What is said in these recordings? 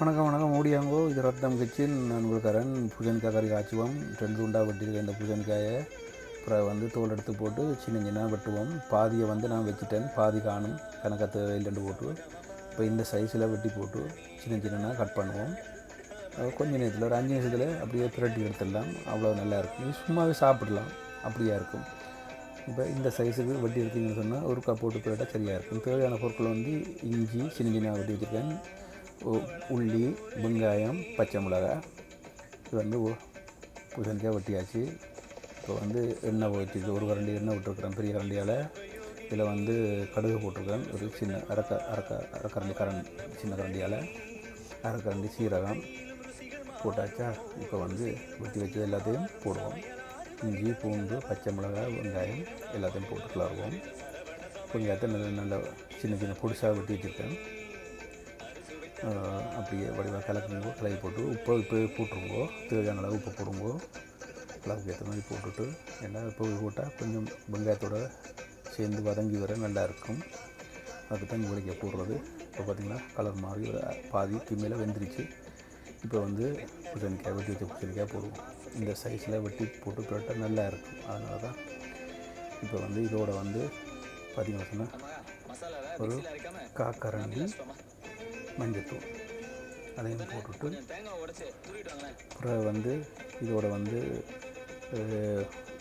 வணக்கம் வணக்கம். ஓடியாங்கோ இது ரத்தம் கிச்சன் நான் உங்களுக்காரன் புஜன்காய் கறி காய்ச்சுவோம். ரெண்டு துண்டாக வெட்டியிருக்கேன் இந்த புஜன்காயை அப்புறம் வந்து தோல் எடுத்து போட்டு சின்ன சின்ன வெட்டுவோம். பாதியை வந்து நான் வச்சுட்டேன். பாதி காணும். கணக்கத்து ரெண்டு போட்டு. இப்போ இந்த சைஸில் வெட்டி போட்டு சின்ன சின்னனாக கட் பண்ணுவோம். கொஞ்ச நேரத்தில் ஒரு அஞ்சு நிமிஷத்தில் அப்படியே பிரட்டி எடுத்துடலாம். அவ்வளோ நல்லாயிருக்கும் சும்மாவே சாப்பிடலாம். அப்படியா இருக்கும். இப்போ இந்த சைஸுக்கு வெட்டி எடுத்தீங்கன்னு சொன்னால் ஒரு கப் போட்டு போயிட்டால் சரியாக இருக்கும். தேவையான பொருட்கள் வந்து இஞ்சி சின்ன சின்ன வெட்டி வச்சுருக்கேன். உள்ளி வெங்காயம் பச்சை மிளகாய் இது வந்து ஒ- பூசணிக்காய் வெட்டியாச்சு. இப்போ வந்து எண்ணெய் ஊற்றிட்டு ஒரு கரண்டி எண்ணெய் விட்டுருக்குறேன் பெரிய கரண்டியால். இதில் வந்து கடுகு போட்டிருக்கேன் ஒரு சின்ன அரைக்க அரைக்க அரைக்கரண்டி கரண் சின்ன கரண்டியால். அரைக்கரண்டி சீரகம் போட்டாச்சா இப்போ வந்து வெட்டி வச்சு எல்லாத்தையும் போடுவோம். இஞ்சி பூண்டு பச்சை மிளகாய் வெங்காயம் எல்லாத்தையும் போட்டு கிளறுவோம். வெங்காயத்தை நல்ல நல்ல சின்ன சின்ன பொடிசாக வெட்டி வச்சுருக்கேன். அப்படியே வடிவாக கலக்குங்கோ கலக்கி போட்டு உப்பு இப்போ போட்டுருங்கோ தேவையான அளவு உப்பு போடுங்கோ. அளவுக்கு ஏற்ற மாதிரி போட்டுட்டு ஏன்னா இப்போ போட்டால் கொஞ்சம் வெங்காயத்தோட சேர்ந்து வதங்கி வர நல்லா இருக்கும். அதுக்கு தான் மூலிகை போடுறது. இப்போ பார்த்திங்கன்னா கலர் மாறி பாதி கிமையில் வெந்துருச்சு. இப்போ வந்து பூசணிக்காய் வெட்டி வச்ச பூசணிக்காய் போடுவோம். இந்த சைஸில் வெட்டி போட்டு போட்டால் நல்லா இருக்கும். அதனால தான் இப்போ வந்து இதோட வந்து பார்த்திங்கன்னா ஒரு காக்கரண்டி மஞ்சத்தூள். அதையும் போட்டுட்டு அப்புறம் வந்து இதோட வந்து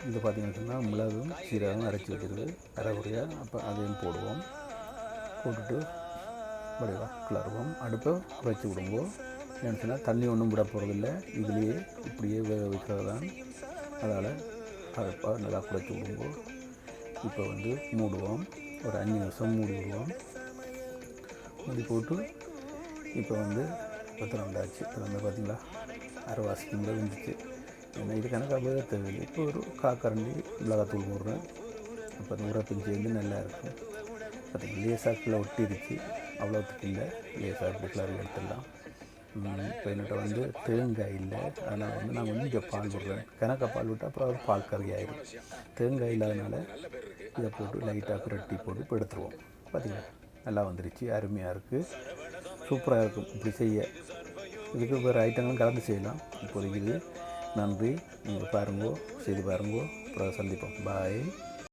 இது பார்த்திங்கன்னு சொன்னால் மிளகும் சீரகம் அரைச்சி வச்சிருக்கு அரைகுறையாக அப்போ அதையும் போடுவோம். போட்டுட்டு வடிவா கிளறுவோம். அடுப்பை குறைச்சி விடுவோம் ஏன்னு சொன்னால் தண்ணி ஒன்றும் விட போகிறதில்ல இதுலேயே இப்படியே வேக வைக்கிறது தான் அதால் அடுப்பை நல்லா குறைச்சி விடுவோம் இப்போ வந்து மூடுவோம். ஒரு அஞ்சு நிமிஷம் மூடி விடுவோம். மூடி போட்டு இப்போ வந்து பத்திரண்டாச்சு இப்போ வந்து பார்த்தீங்களா? அரைவாசி மேலே வந்துச்சு ஏன்னா இது கணக்காக வேக தேவையில்லை இப்போ ஒரு காக்கரண்டி மிளகாத்தூள் போடுறேன். அப்போ அந்த உரப்பின் சேர்ந்து நல்லா இருக்கும். லேசாக ஒட்டிருச்சு. அவ்வளோத்துக்கு இல்லை. லேசாக இப்படி கிளறி எடுத்துடலாம். இப்போ என்கிட்ட வந்து தேங்காய் இல்லை. அதனால் வந்து நான் கொஞ்சம் பால் விடுறேன் கணக்காக பால் விட்டால் அப்புறம் அது பால் கறி ஆயிடும் தேங்காய் இல்லாதனால இதை போட்டு லைட்டாக புரட்டி போட்டு இப்போ எடுத்துருவோம். பார்த்தீங்களா? நல்லா வந்துருச்சு. அருமையாக இருக்குது. சூப்பராக இருக்கும் இப்படி செய்ய. இதுக்கு வேறு ஐட்டங்களும் கலந்து செய்யலாம். இப்போதைக்கு இது. நன்றி. நீங்கள் பாருங்கோ செய்து பாருங்கோ. அப்புறம் சந்திப்போம். பாய்